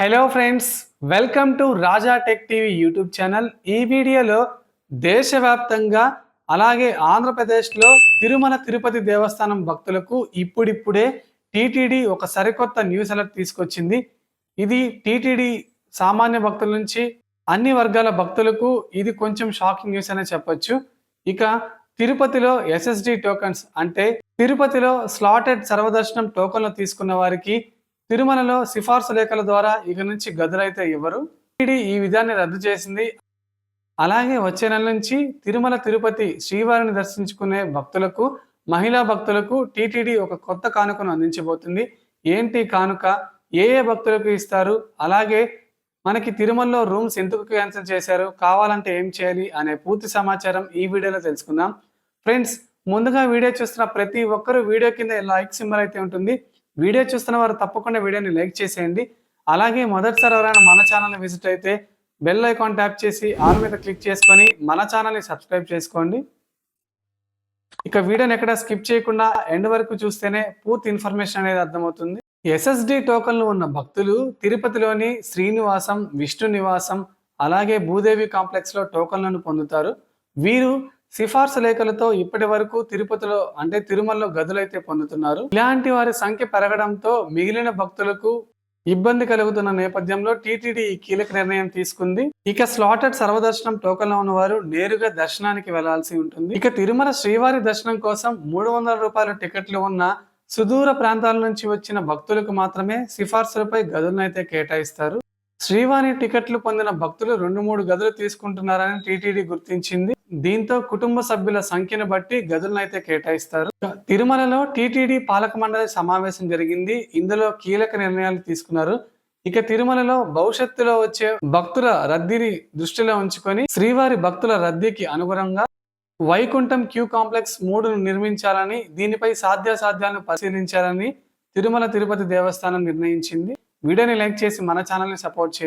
Hello friends welcome to Raja tech TV YouTube channel ఈ వీడియోలో దేశవ్యాప్తంగా అలాగే ఆంధ్రప్రదేశ్లో తిరుమల తిరుపతి దేవస్థానం భక్తులకు ఇప్పుడిప్పుడే టీటీడీ ఒక సరికొత్త న్యూస్ అలర్ట్ తీసుకొచ్చింది. ఇది టీటీడీ సామాన్య భక్తుల నుంచి అన్ని వర్గాల భక్తులకు ఇది కొంచెం షాకింగ్ న్యూస్ అనే చెప్పొచ్చు. ఇక తిరుపతిలో ఎస్ఎస్డి టోకన్స్ అంటే తిరుపతిలో స్లాటెడ్ సర్వదర్శనం టోకన్లు తీసుకున్న వారికి తిరుమలలో సిఫార్సు లేఖల ద్వారా ఇక నుంచి గదులైతే ఇవ్వరు టీడీ ఈ విధాన్ని రద్దు చేసింది. అలాగే వచ్చే నెల నుంచి తిరుమల తిరుపతి శ్రీవారిని దర్శించుకునే భక్తులకు మహిళా భక్తులకు టీటీడీ ఒక కొత్త కానుకను అందించబోతుంది. ఏంటి కానుక? ఏ ఏ భక్తులకు ఇస్తారు? అలాగే మనకి తిరుమలలో రూమ్స్ ఎందుకు క్యాన్సిల్ చేశారు? కావాలంటే ఏం చేయాలి? అనే పూర్తి సమాచారం ఈ వీడియోలో తెలుసుకుందాం. ఫ్రెండ్స్ ముందుగా వీడియో చూస్తున్న ప్రతి ఒక్కరూ వీడియో కింద లైక్ సింబల్ అయితే ఉంటుంది. వీడియో చూస్తున్న వారు తప్పకుండా వీడియోని లైక్ చేసేయండి. అలాగే మొదటిసారి ఎవరైనా మన ఛానల్ని విజిట్ అయితే బెల్ ఐకాన్ ట్యాప్ చేసి ఆల్ మీద క్లిక్ చేసుకొని మన ఛానల్ని సబ్స్క్రైబ్ చేసుకోండి. ఇక వీడియోని ఎక్కడ స్కిప్ చేయకుండా ఎండ్ వరకు చూస్తేనే పూర్తి ఇన్ఫర్మేషన్ అనేది అర్థమవుతుంది. ఎస్ఎస్డి టోకన్లు ఉన్న భక్తులు తిరుపతిలోని శ్రీనివాసం విష్ణు నివాసం అలాగే భూదేవి కాంప్లెక్స్లో టోకన్లను పొందుతారు. వీరు సిఫార్సు లేఖలతో ఇప్పటి వరకు తిరుపతిలో అంటే తిరుమలలో గదులైతే పొందుతున్నారు. ఇలాంటి వారి సంఖ్య పెరగడంతో మిగిలిన భక్తులకు ఇబ్బంది కలుగుతున్న నేపథ్యంలో టీటీడీ ఈ కీలక నిర్ణయం తీసుకుంది. ఇక స్లాటెడ్ సర్వదర్శనం టోకన్లో ఉన్నవారు నేరుగా దర్శనానికి వెళ్ళాల్సి ఉంటుంది. ఇక తిరుమల శ్రీవారి దర్శనం కోసం మూడు వందల రూపాయల టికెట్లు ఉన్న సుదూర ప్రాంతాల నుంచి వచ్చిన భక్తులకు మాత్రమే సిఫార్సులపై గదులను అయితే కేటాయిస్తారు. శ్రీవారి టికెట్లు పొందిన భక్తులు రెండు మూడు గదులు తీసుకుంటున్నారని టీటీడీ గుర్తించింది. దీంతో కుటుంబ సభ్యుల సంఖ్యను బట్టి గదులను అయితే కేటాయిస్తారు. తిరుమలలో టీటీడీ పాలక మండలి సమావేశం జరిగింది. ఇందులో కీలక నిర్ణయాలు తీసుకున్నారు. ఇక తిరుమలలో భవిష్యత్తులో వచ్చే భక్తుల రద్దీని దృష్టిలో ఉంచుకొని శ్రీవారి భక్తుల రద్దీకి అనుగుణంగా వైకుంఠం క్యూ కాంప్లెక్స్ మూడును నిర్మించాలని దీనిపై సాధ్యాసాధ్యాలను పరిశీలించాలని తిరుమల తిరుపతి దేవస్థానం నిర్ణయించింది. వీడియోని లైక్ చేసి మన ఛానల్ని సపోర్ట్ చేయండి.